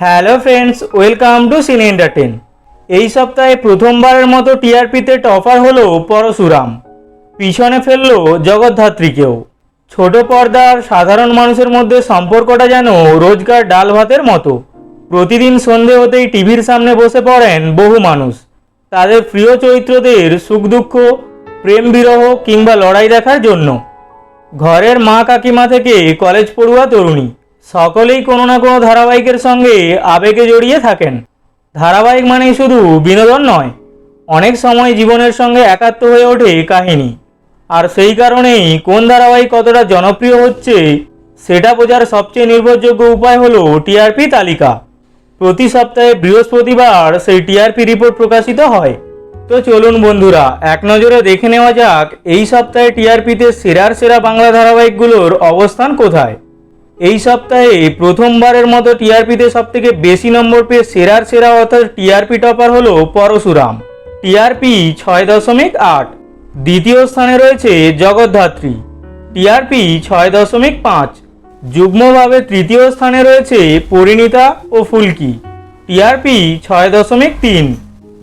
Hello friends, welcome to cine entertain এই সপ্তাহে প্রথমবারের মতো টিআরপিতে টপার হলো পরশুরাম। পিছনে ফেলল জগদ্ধাত্রীকেও। ছোট পর্দার সাধারণ মানুষের মধ্যে সম্পর্কটা যেন রোজকার ডাল ভাতের মতো। প্রতিদিন সন্ধে হতেই টিভির সামনে বসে পড়েন বহু মানুষ। তাদের প্রিয় চরিত্রদের সুখ দুঃখ, প্রেম বিরহ কিংবা লড়াই দেখার জন্য। ঘরের মা কাকিমা থেকে কলেজ পড়ুয়া তরুণী। সকলেই কোনো না কোনো ধারাবাহিকের সঙ্গে আবেগে জড়িয়ে থাকেন। ধারাবাহিক মানেই শুধু বিনোদন নয়, অনেক সময় জীবনের সঙ্গে একাত্ম হয়ে ওঠে কাহিনী। আর সেই কারণেই কোন ধারাবাহিক কতটা জনপ্রিয় হচ্ছে, সেটা বোঝার সবচেয়ে নির্ভরযোগ্য উপায় হলো টিআরপি তালিকা। প্রতি সপ্তাহে বৃহস্পতিবার সেই টিআরপি রিপোর্ট প্রকাশিত হয়। তো চলুন বন্ধুরা, এক নজরে দেখে নেওয়া যাক, এই সপ্তাহে টিআরপিতে সেরার সেরা বাংলা ধারাবাহিকগুলোর অবস্থান কোথায়? এই সপ্তাহে প্রথমবারের মতো টিআরপিতে সবথেকে বেশি নম্বর পেয়ে সেরার সেরা অর্থাৎ টিআরপি টপার হলো পরশুরাম। টিআরপি ছয় দশমিক আট। দ্বিতীয় স্থানে রয়েছে জগদ্ধাত্রী। টিআরপি ছয় দশমিক পাঁচ। যুগ্মভাবে তৃতীয় স্থানে রয়েছে পরিণীতা ও ফুলকি। টিআরপি ছয় দশমিক তিন।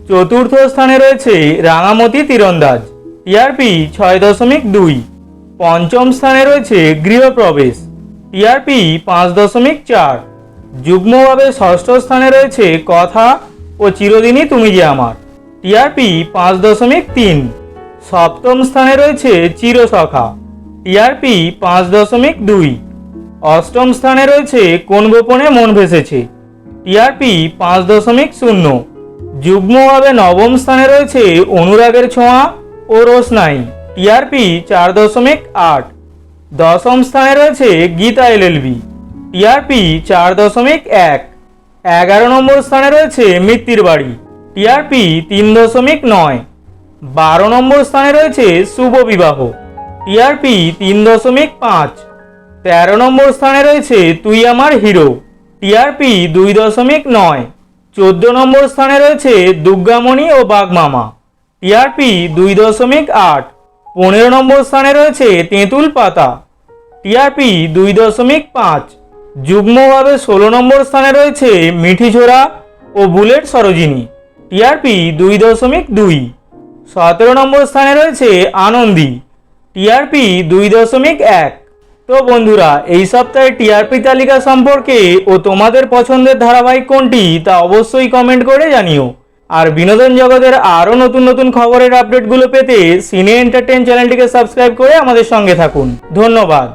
চতুর্থ স্থানে রয়েছে রাঙামতি তীরন্দাজ। টিআরপি ছয় দশমিক দুই। পঞ্চম স্থানে রয়েছে গৃহপ্রবেশ। টিআরপি পাঁচ দশমিক চার। যুগ্মভাবে ষষ্ঠ স্থানে রয়েছে কথা ও চিরদিনই তুমি যে আমার। টিআরপি পাঁচ দশমিক তিন। সপ্তম স্থানে রয়েছে চিরসখা টিআরপি পাঁচ দশমিক দুই। অষ্টম স্থানে রয়েছে কোন গোপনে মন ভেসেছে? টিআরপি পাঁচ দশমিক শূন্য। যুগ্মভাবে নবম স্থানে রয়েছে অনুরাগের ছোঁয়া ও রোশনাই। টিআরপি চার দশমিক আট। দশম স্থানে রয়েছে গীতা এলএলবি টিআরপি চার দশমিক এক। এগারো নম্বর স্থানে রয়েছে মৃত্যুর বাড়ি টিআরপি তিন দশমিক নয়। বারো নম্বর স্থানে রয়েছে শুভ বিবাহ টিআরপি তিন দশমিক পাঁচ। তেরো নম্বর স্থানে রয়েছে তুই আমার হিরো টিআরপি দুই দশমিক নয়। চোদ্দ নম্বর স্থানে রয়েছে দুর্গামণি ও বাগমামা টিআরপি দুই দশমিক আট। পনেরো নম্বর স্থানে রয়েছে তেঁতুল পাতা। টিআরপি দুই দশমিক পাঁচ। যুগ্মভাবে ষোলো নম্বর স্থানে রয়েছে মিঠিঝোড়া ও বুলেট সরোজিনী। টিআরপি দুই দশমিক দুই। সতেরো নম্বর স্থানে রয়েছে আনন্দী। টিআরপি দুই দশমিক এক। তো বন্ধুরা, এই সপ্তাহে টিআরপি তালিকা সম্পর্কে ও তোমাদের পছন্দের ধারাবাহিক কোনটি তা অবশ্যই কমেন্ট করে জানিও। আর বিনোদন জগতের আরও নতুন নতুন খবরের আপডেটগুলো পেতে সিনে এন্টারটেন চ্যানেলটিকে সাবস্ক্রাইব করে আমাদের সঙ্গে থাকুন। ধন্যবাদ।